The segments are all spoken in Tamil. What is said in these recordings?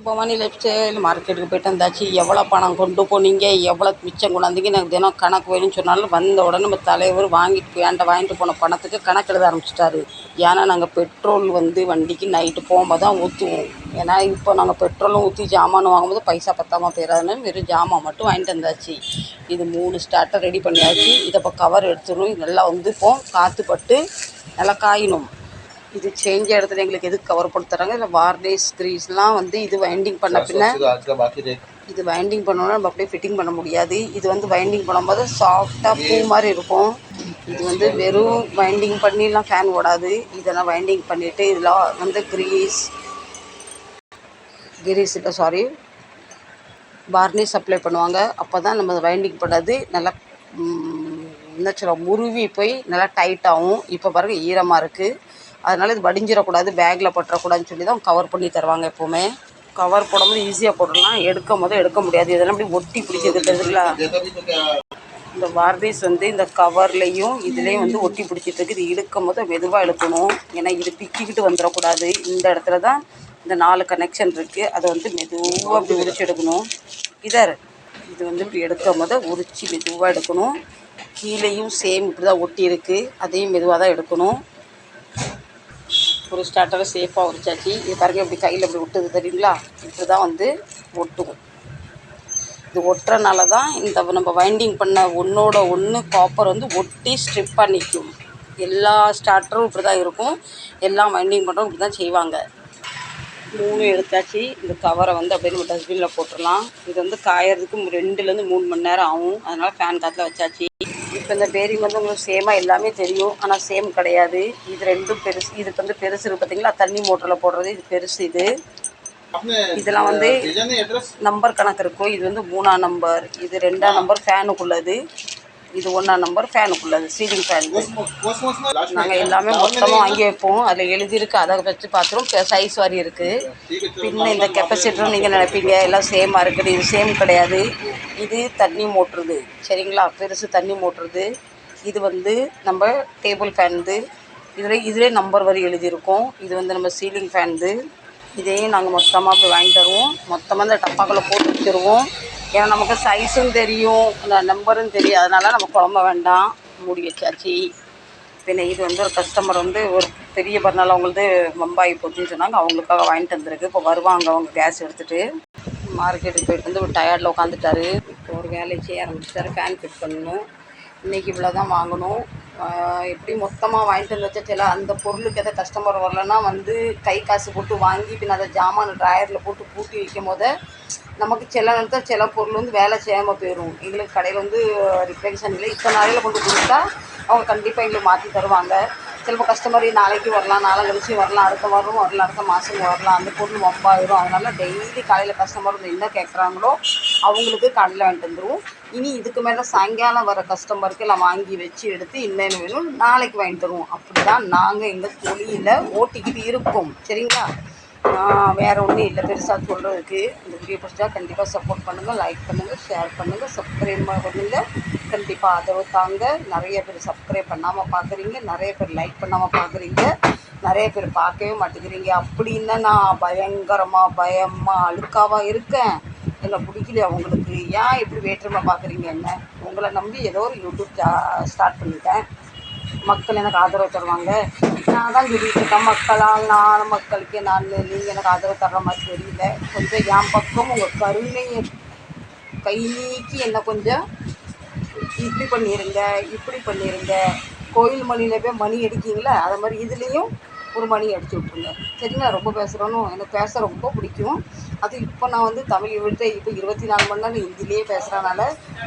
பவானி லைஃப் ஸ்டைல் மார்க்கெட்டுக்கு போயிட்டு வந்தாச்சு. எவ்வளோ பணம் கொண்டு போனீங்க? எவ்வளோ மிச்சம் கொண்டாந்தீங்க? எனக்கு தினம் கணக்கு வேணும்னு சொன்னாலும் வந்த உடனே நம்ம தலைவர் வாங்கிட்டு என்கிட்ட வாங்கிட்டு போன பணத்துக்கு கணக்கு எழுத ஆரம்பிச்சிட்டாரு. ஏன்னா நாங்கள் பெட்ரோல் வந்து வண்டிக்கு நைட்டு போகும்போது தான் ஊற்றுவோம் ஏன்னா இப்போ நாங்கள் பெட்ரோலும் ஊற்றி ஜாமான் வாங்கும்போது பைசா பத்தாமல் போயிடாதுன்னு வெறும் ஜாமான் மட்டும் வாங்கிட்டு வந்தாச்சு. இது மூணு ஸ்டார்ட்டை ரெடி பண்ணியாச்சு. இதை இப்போ கவர் எடுத்துடணும். இது நல்லா வந்து இப்போ காற்று பட்டு நல்லா காயணும். இது சேஞ்ச் இடத்துல எங்களுக்கு எதுக்கு கவர் பண்ணி இல்லை வார்னேஸ் கிரீஸ்லாம் வந்து இது வைண்டிங் பண்ண பின்னே இது வைண்டிங் பண்ணோன்னா நம்ம அப்படியே ஃபிட்டிங் பண்ண முடியாது. இது வந்து வைண்டிங் பண்ணும்போது சாஃப்டாக பூ மாதிரி இருக்கும். இது வந்து வெறும் வைண்டிங் பண்ணிலாம் ஃபேன் ஓடாது. இதெல்லாம் வைண்டிங் பண்ணிவிட்டு இதில் வந்து கிரீஸ் கிரீஸ் இல்லை சாரி வார்னிஷ் அப்ளை பண்ணுவாங்க. அப்போ தான் நம்ம வைண்டிங் பண்ணாது நல்லா என்ன சொல்ல முருவி போய் நல்லா டைட்டாகும் இப்போ பாருங்கள் ஈரமாக இருக்குது அதனால் இது வடிஞ்சிடக்கூடாது பேக்கில் பட்டுறக்கூடாதுன்னு சொல்லி தான் கவர் பண்ணி தருவாங்க எப்போவுமே. கவர் போடும்போது ஈஸியாக போடலாம் எடுக்கும் போது எடுக்க முடியாது. இதெல்லாம் அப்படி ஒட்டி பிடிச்சிருக்கு தெரியுதுங்களா? இந்த வார்பேஸ் வந்து இந்த கவர்லேயும் இதுலேயும் வந்து ஒட்டி பிடிச்சிட்டு இருக்குது. இது இழுக்கும் போது மெதுவாக இழுக்கணும். ஏன்னா இது பிக்கிக்கிட்டு வந்துடக்கூடாது. இந்த இடத்துல தான் இந்த நாலு கனெக்ஷன் இருக்குது அதை வந்து மெதுவாக அப்படி உரிச்சு எடுக்கணும். இதர் இது வந்து இப்படி எடுக்கும் போது உரிச்சு மெதுவாக எடுக்கணும். கீழேயும் சேம் இப்படி தான் ஒட்டி இருக்குது அதையும் மெதுவாக தான் எடுக்கணும். ஒரு ஸ்டார்டரை சேஃபாக உரிச்சாச்சு. இது பாருங்க இப்படி கையில் இப்படி ஒட்டுது தெரியுங்களா? இப்படி தான் வந்து ஒட்டும் இது ஒட்டுறனால தான் இந்த நம்ம வைண்டிங் பண்ண ஒன்றோட ஒன்று காப்பர் வந்து ஒட்டி ஸ்ட்ரிப்பாக நிற்கும் எல்லா ஸ்டார்டரும் இப்படி தான் இருக்கும். எல்லாம் வைண்டிங் பண்ணுறோம் இப்படி தான் செய்வாங்க. மூணு எடுத்தாச்சு. இந்த கவரை வந்து அப்படியே நம்ம டஸ்ட்பினில் போட்டுடலாம். இது வந்து காயறதுக்கு ரெண்டுலேருந்து மூணு மணி நேரம் ஆகும். அதனால் ஃபேன் காற்றுல வச்சாச்சு. இப்போ இந்த பேரிங் வந்து உங்களுக்கு சேமாக எல்லாமே தெரியும். ஆனால் சேம் கிடையாது. இது ரெண்டும் பெருசு இதுக்கு வந்து பெருசு இருக்கு பார்த்தீங்களா தண்ணி மோட்டரில் போடுறது இது பெருசு இது. இதெல்லாம் வந்து நம்பர் கணக்கு இருக்கும். இது வந்து மூணாம் நம்பர். இது ரெண்டாம் நம்பர் ஃபேனுக்குள்ளது இது ஒன்றா நம்பர் ஃபேனுக்குள்ளது சீலிங் ஃபேன் நாங்கள் எல்லாமே மொத்தமாக வாங்கி வைப்போம். அதில் எழுதியிருக்கு அதை வச்சு பார்த்துருவோம் சைஸ் வாரி இருக்குது பின்ன இந்த கெப்பாசிட்டரும் நீங்கள் நினைப்பீங்க. எல்லாம் சேமாக இருக்குது. இது சேம் கிடையாது. இது தண்ணி மோட்டுறது. சரிங்களா? பெருசு தண்ணி மோட்டுறது. இது வந்து நம்ம டேபிள் ஃபேன்து இதில் இதிலே நம்பர் வரி எழுதியிருக்கோம். இது வந்து நம்ம சீலிங் ஃபேன்து இதையும் நாங்கள் மொத்தமாக போய் வாங்கி தருவோம். மொத்தமாக இந்த டப்பாக்களை போட்டு வச்சுருவோம். ஏன்னா நமக்கு சைஸும் தெரியும் அந்த நம்பரும் தெரியும். அதனால் நம்ம குழம்ப வேண்டாம். மூடி வச்சாச்சு. பின்ன இது வந்து ஒரு கஸ்டமர் வந்து ஒரு பெரிய பர்னால் அவங்களது பம்பாய் போச்சுன்னு சொன்னாங்க. அவங்களுக்காக வாங்கிட்டு வந்திருக்கு. இப்போ வருவாங்க அவங்க கேஸ் எடுத்துகிட்டு மார்க்கெட்டுக்கு போயிட்டு வந்து ஒரு டயர்டில் உட்காந்துட்டாரு. இப்போ ஒரு வேலையை செய்ய ஆரம்பிச்சிட்டாரு. ஃபேன் ஃபிட் பண்ணணும். இன்றைக்கி இவ்வளோ தான் வாங்கணும். எப்படி மொத்தமாக வாங்கிட்டு வந்து வச்சா சில அந்த பொருளுக்கு எதாவது கஸ்டமர் வரலன்னா வந்து கை காசு போட்டு வாங்கி பின்ன அதை ஜாமான் ட்ராயரில் போட்டு பூட்டி வைக்கும் போது நமக்கு சில நேரத்தில் சில பொருள் வந்து வேலை செய்யாமல் போயிடும் எங்களுக்கு கடையில் வந்து ரிப்ளேஷன் இல்லை. இப்போ நாளையில் கொண்டு கொடுத்தா அவங்க கண்டிப்பாக எங்களுக்கு மாற்றி தருவாங்க. சிலப்போ கஸ்டமர் நாளைக்கு வரலாம் நாளை கழிச்சு வரலாம் அடுத்த வாரம் வரலாம் அடுத்த மாதம் வரலாம். அந்த பொருள் ஒம்பாயிரும் அதனால் டெய்லி காலையில் கஸ்டமர் வந்து என்ன கேட்குறாங்களோ அவங்களுக்கு கடையில் வாங்கிட்டு வந்துடுவோம் இனி இதுக்கு மேலே சாயங்காலம் வர கஸ்டமருக்கு எல்லாம் வாங்கி வச்சு எடுத்து இன்னும் வேணும் நாளைக்கு வாங்கிட்டு தருவோம். அப்படி தான் நாங்கள் எங்கள் தொழிலில் ஓட்டிக்கிட்டு இருக்கோம். சரிங்களா? வேறு ஒன்றும் இல்லை. பெருசாக சொல்கிறதுக்கு இந்த வீடியோ பிடிச்சா கண்டிப்பாக சப்போர்ட் பண்ணுங்கள் லைக் பண்ணுங்கள் ஷேர் பண்ணுங்கள் சப்ஸ்கிரைப் பண்ணுங்கள் கண்டிப்பாக ஆதரவு தாங்க. நிறைய பேர் சப்ஸ்கிரைப் பண்ணாமல் பார்க்குறீங்க நிறைய பேர் லைக் பண்ணாமல் பார்க்குறீங்க நிறைய பேர் பார்க்கவே மாட்டேங்கிறீங்க. அப்படின்னா நான் பயங்கரமாக பயமாக அழுக்காவாக இருக்கேன். என்னை பிடிக்கலையா உங்களுக்கு? ஏன் இப்படி வேற்றுமை பார்க்குறீங்க என்ன? உங்களை நம்பி ஏதோ ஒரு யூடியூப் ஸ்டார்ட் பண்ணிட்டேன். மக்கள் எனக்கு ஆதரவு தருவாங்க. நான் தான் சொல்லிட்டுருக்கேன் மக்களால் நான் மக்களுக்கு நான் நீங்கள் எனக்கு ஆதரவு தர்ற மாதிரி தெரியல. கொஞ்சம் என் பக்கம் உங்கள் கருணையை கை நீக்கி என்னை கொஞ்சம் இப்படி பண்ணிடுங்க இப்படி பண்ணிடுங்க கோயில் மணியில் போய் மணி அடிக்கிங்களே அது மாதிரி இதுலேயும் ஒரு மணி அடிச்சு விட்ருங்க சரிங்களா? ரொம்ப பேசுகிறோன்னு எனக்கு பேச ரொம்ப பிடிக்கும். அது இப்போ நான் வந்து தமிழ் விட்டு இப்போ இருபத்தி நாலு மணி நேரம் ஹிந்திலேயே பேசுகிறனால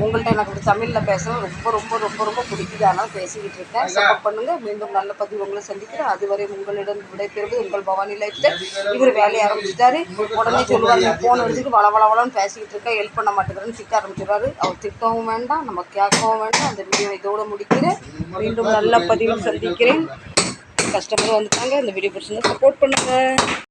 உங்கள்கிட்ட எனக்கு தமிழில் பேசணும் ரொம்ப ரொம்ப ரொம்ப ரொம்ப பிடிக்குது. அதனால் பேசிக்கிட்டு இருக்கேன். சப்போர்ட் பண்ணுங்கள் மீண்டும் நல்ல பதிவு உங்களை சந்திக்கிறேன். அதுவரை உங்களிடம் விடைபெறுவது உங்கள் பவானி லைஃப்ல. இவர் வேலையை ஆரம்பிச்சிட்டாரு. உடனே சொல்லுவாங்க ஃபோன் எடுத்துட்டு வள வள வளன்னு பேசிக்கிட்டு இருக்க. ஹெல்ப் பண்ண மாட்டேங்கிறேன்னு திட்ட ஆரம்பிச்சிடுவாரு அவர் திட்டவும் வேண்டாம். நம்ம கேட்கவும் வேண்டாம். அந்த வீடியோ இதோட முடிக்கிறேன். மீண்டும் நல்ல பதிவில் சந்திக்கிறேன். கஸ்டமர் வந்துட்டாங்க. இந்த வீடியோ பிடிச்சிருந்தா சப்போர்ட் பண்ணுங்கள்